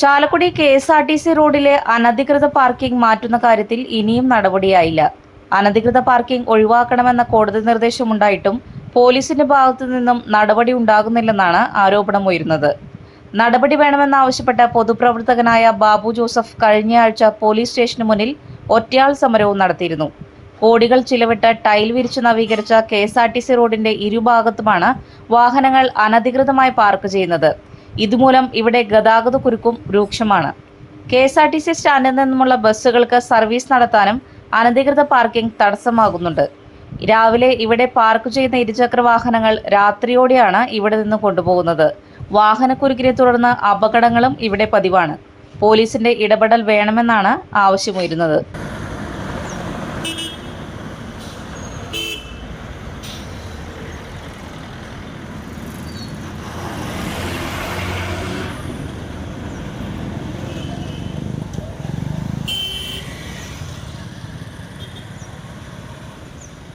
Chalakudy K S R T C റോഡിലെ അനധികൃത parking മാറ്റുന്ന കാര്യത്തിൽ ഇനിയും നടപടിയായില്ല. അനധികൃത പാർക്കിംഗ് ഒഴിവാക്കണമെന്ന കോടതി നിർദ്ദേശമുണ്ടായിട്ടും പോലീസിന്റെ ഭാഗത്തു നിന്നും നടപടി ഉണ്ടാകുന്നില്ലെന്നാണ് ആരോപണം ഉയരുന്നത്. നടപടി വേണമെന്നാവശ്യപ്പെട്ട പൊതുപ്രവർത്തകനായ ബാബു ജോസഫ് കഴിഞ്ഞയാഴ്ച പോലീസ് സ്റ്റേഷന് മുന്നിൽ ഒറ്റയാൾ സമരവും നടത്തിയിരുന്നു. കോടികൾ ചിലവിട്ട് ടൈൽ വിരിച്ച് നവീകരിച്ച K S R T C റോഡിന്റെ ഇരുഭാഗത്തുമാണ് വാഹനങ്ങൾ അനധികൃതമായി പാർക്ക് ചെയ്യുന്നത്. ഇതുമൂലം ഇവിടെ ഗതാഗത കുരുക്കും രൂക്ഷമാണ്. K S R T C സ്റ്റാൻഡിൽ നിന്നുമുള്ള ബസ്സുകൾക്ക് സർവീസ് നടത്താനും അനധികൃത പാർക്കിംഗ് തടസ്സമാകുന്നുണ്ട്. രാവിലെ ഇവിടെ പാർക്ക് ചെയ്യുന്ന ഇരുചക്ര വാഹനങ്ങൾ രാത്രിയോടെയാണ് ഇവിടെ നിന്ന് കൊണ്ടുപോകുന്നത്. വാഹനക്കുരുക്കിനെ തുടർന്ന് അപകടങ്ങളും ഇവിടെ പതിവാണ്. പോലീസിന്റെ ഇടപെടൽ വേണമെന്നാണ് ആവശ്യമുയരുന്നത്.